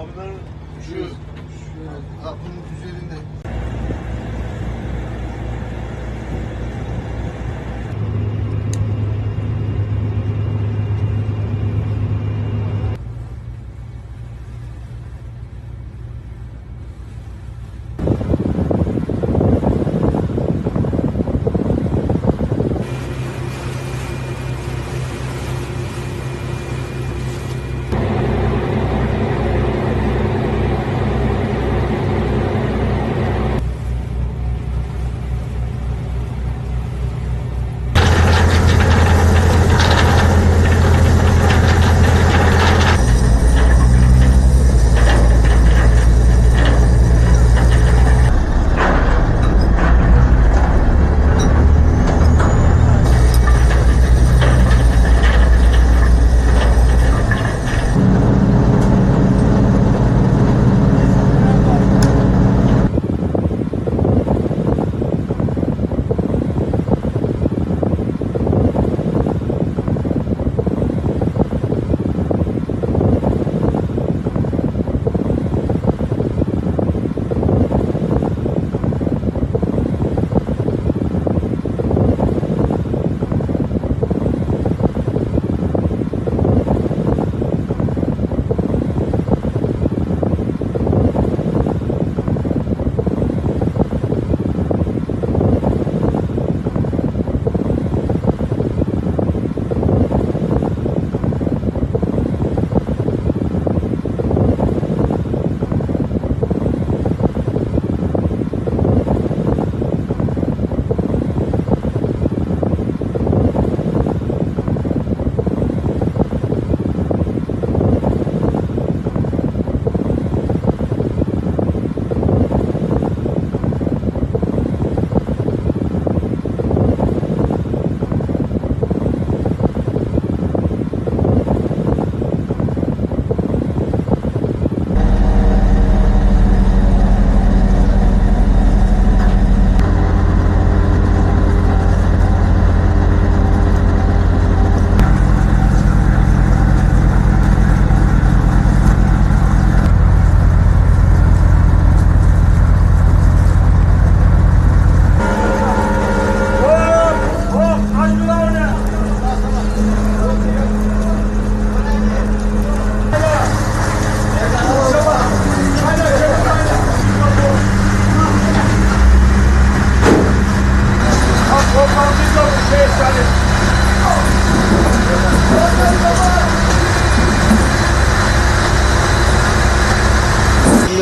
Abilerin şu, şu aklının üzerinde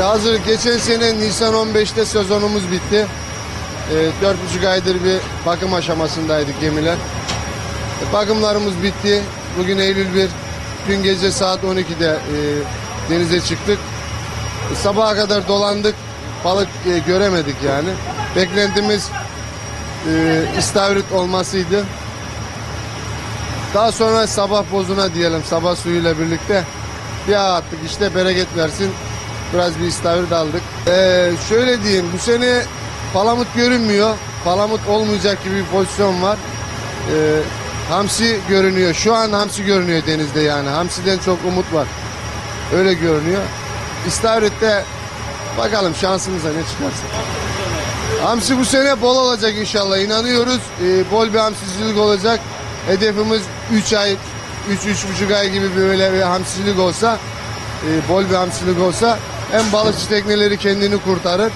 hazır geçen sene Nisan 15'te sezonumuz bitti. Ee, Dört buçuk aydır bir bakım aşamasındaydık gemiler. E, bakımlarımız bitti. Bugün Eylül 1. Dün gece saat 12'de e, denize çıktık. E, sabaha kadar dolandık. Balık e, göremedik yani. Beklentimiz e, istavrit olmasıydı. Daha sonra sabah bozuna diyelim sabah suyuyla birlikte bir attık işte bereket versin biraz bir istavrit aldık. Ee, şöyle diyeyim bu sene palamut görünmüyor. Palamut olmayacak gibi bir pozisyon var. Ee, hamsi görünüyor. Şu an hamsi görünüyor denizde yani. Hamsiden çok umut var. Öyle görünüyor. İstavrit'te bakalım şansımıza ne çıkarsa. Hamsi bu sene bol olacak inşallah inanıyoruz. Ee, bol bir hamsicilik olacak. Hedefimiz 3 ay, 3-3,5 ay gibi böyle bir hamsicilik olsa, e, bol bir hamsicilik olsa hem balıkçı tekneleri kendini kurtarır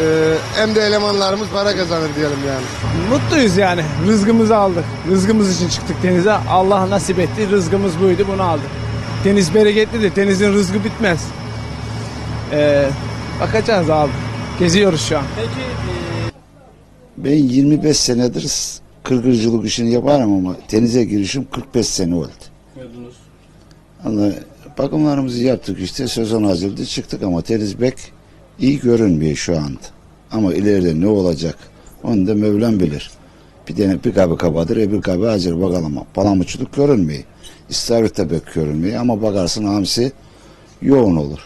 e, hem de elemanlarımız para kazanır diyelim yani. Mutluyuz yani. Rızkımızı aldık. Rızkımız için çıktık denize. Allah nasip etti. Rızkımız buydu. Bunu aldık. Deniz bereketlidir. Denizin rızkı bitmez. Ee, bakacağız abi. Geziyoruz şu an. Ben 25 senedir kırgırcılık işini yaparım ama denize girişim 45 sene oldu. Allah bakımlarımızı yaptık işte sezon hazırdı çıktık ama deniz pek iyi görünmüyor şu anda. Ama ileride ne olacak onu da Mevlam bilir. Bir tane bir kabı kabadır öbür kabı hazır bakalım. Palamutçuluk görünmüyor. İstavrit de pek görünmüyor ama bakarsın hamsi yoğun olur.